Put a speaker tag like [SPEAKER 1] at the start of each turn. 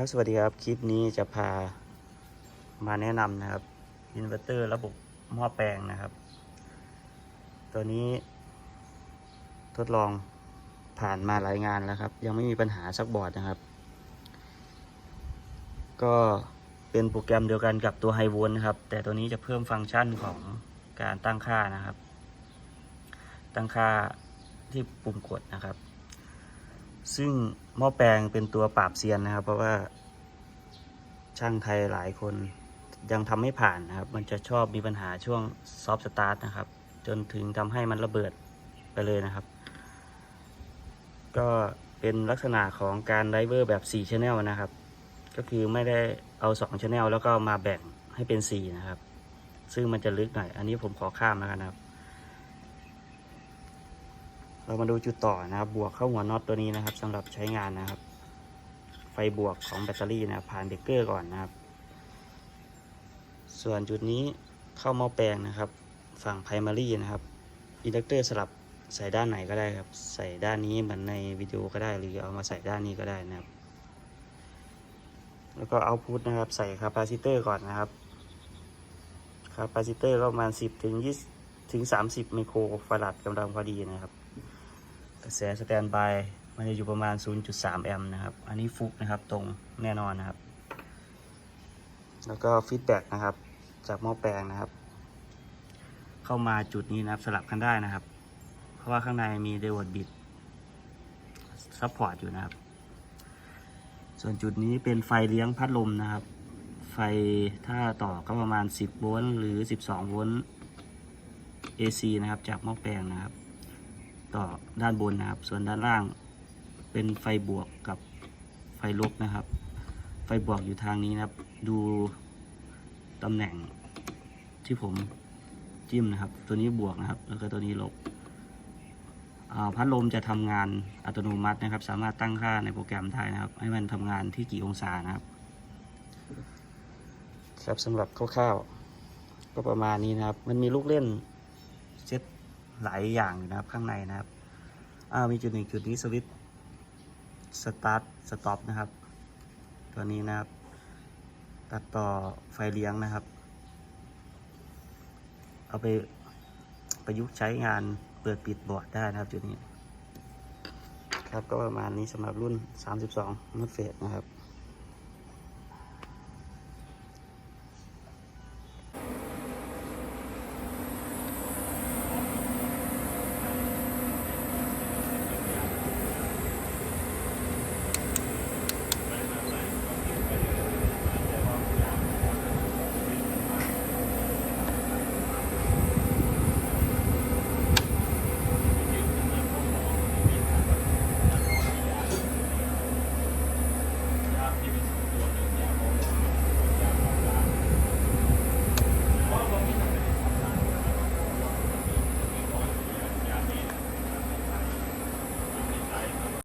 [SPEAKER 1] ครับสวัสดีครับ คลิปนี้จะพามาแนะนำนะครับอินเวอร์เตอร์ระบบหม้อแปลงนะครับ ตัวนี้ทดลองผ่านมาหลายงานแล้วครับ ยังไม่มีปัญหาสักบอร์ดนะครับ ก็เป็นโปรแกรมเดียวกันกับตัวไฮโวลนะครับ แต่ตัวนี้จะเพิ่มฟังก์ชันของการตั้งค่านะครับ ตั้งค่าที่ปุ่มกดนะครับ ซึ่งหม้อแปลงเป็นตัวปราบเซียนนะครับ เพราะว่าช่างไทยหลายคนยังทำไม่ผ่านนะครับ มันจะชอบมีปัญหาช่วงซอฟต์สตาร์ทนะครับ จนถึงทำให้มันระเบิดไปเลยนะครับ ก็เป็นลักษณะของการไดเวอร์แบบ4 Channel นะครับ ก็คือไม่ได้เอา2 Channel แล้วก็มาแบ่งให้เป็น 4 นะครับ ซึ่งมันจะลึกหน่อย อันนี้ผมขอข้ามแล้วกันนะครับ เรามาดูจุดต่อนะครับบวกเข้าหัวน็อตตัวนี้นะครับสำหรับใช้งานนะครับ ไฟบวกของแบตเตอรี่นะผ่านเบรกเกอร์ก่อนนะครับ ส่วนจุดนี้เข้าหม้อแปลงนะครับ ฝั่งไพรมารีนะครับอินดักเตอร์สลับใส่ด้านไหนก็ได้ครับ ใส่ด้านนี้เหมือนในวิดีโอก็ได้หรือเอามาใส่ด้านนี้ก็ได้นะครับ แล้วก็เอาพุทนะครับใส่คาปาซิเตอร์ก่อนนะครับคาปาซิเตอร์ก็ประมาณ10ถึง20ถึง30 ไมโครฟาราดกำลังพอดีนะครับ กระแสสแตนบายมันจะอยู่ประมาณ 0.3 แอมป์นะครับ อันนี้ฟุกนะครับตรงแน่นอนนะครับ แล้วก็ฟีดแบ็กนะครับ จากหม้อแปลงนะครับ เข้ามาจุดนี้นะครับสลับกันได้นะครับ เพราะว่าข้างในมีเดวอดบิดซัพพอร์ตอยู่นะครับ ส่วนจุดนี้เป็นไฟเลี้ยงพัดลมนะครับ ไฟถ้าต่อก็ประมาณ 10 โวลต์หรือ 12 โวลต์ AC นะครับ จากหม้อแปลงนะครับ ต่อด้านบนนะครับ ส่วนด้านล่างเป็นไฟบวกกับไฟลบนะครับ ไฟบวกอยู่ทางนี้นะครับ ดูตำแหน่งที่ผมจิ้มนะครับ ตัวนี้บวกนะครับ แล้วก็ตัวนี้ลบอ่าพัดลมจะทำงานอัตโนมัตินะครับ สามารถตั้งค่าในโปรแกรมได้นะครับ ให้มันทำงานที่กี่องศานะครับ ครับสำหรับคร่าวๆก็ประมาณนี้นะครับ มันมีลูกเล่น หลายอย่างอยู่นะครับข้างในนะครับอ่ามีจุดหนึ่งจุดนี้สวิตช์สตาร์ทสต็อปนะครับ ตัวนี้นะครับ ตัดต่อไฟเลี้ยงนะครับ เอาไปประยุกต์ใช้งานเปิดปิดบอร์ดได้นะครับจุดนี้ ครับก็ประมาณนี้สำหรับรุ่น 32 นัดเฟสนะครับ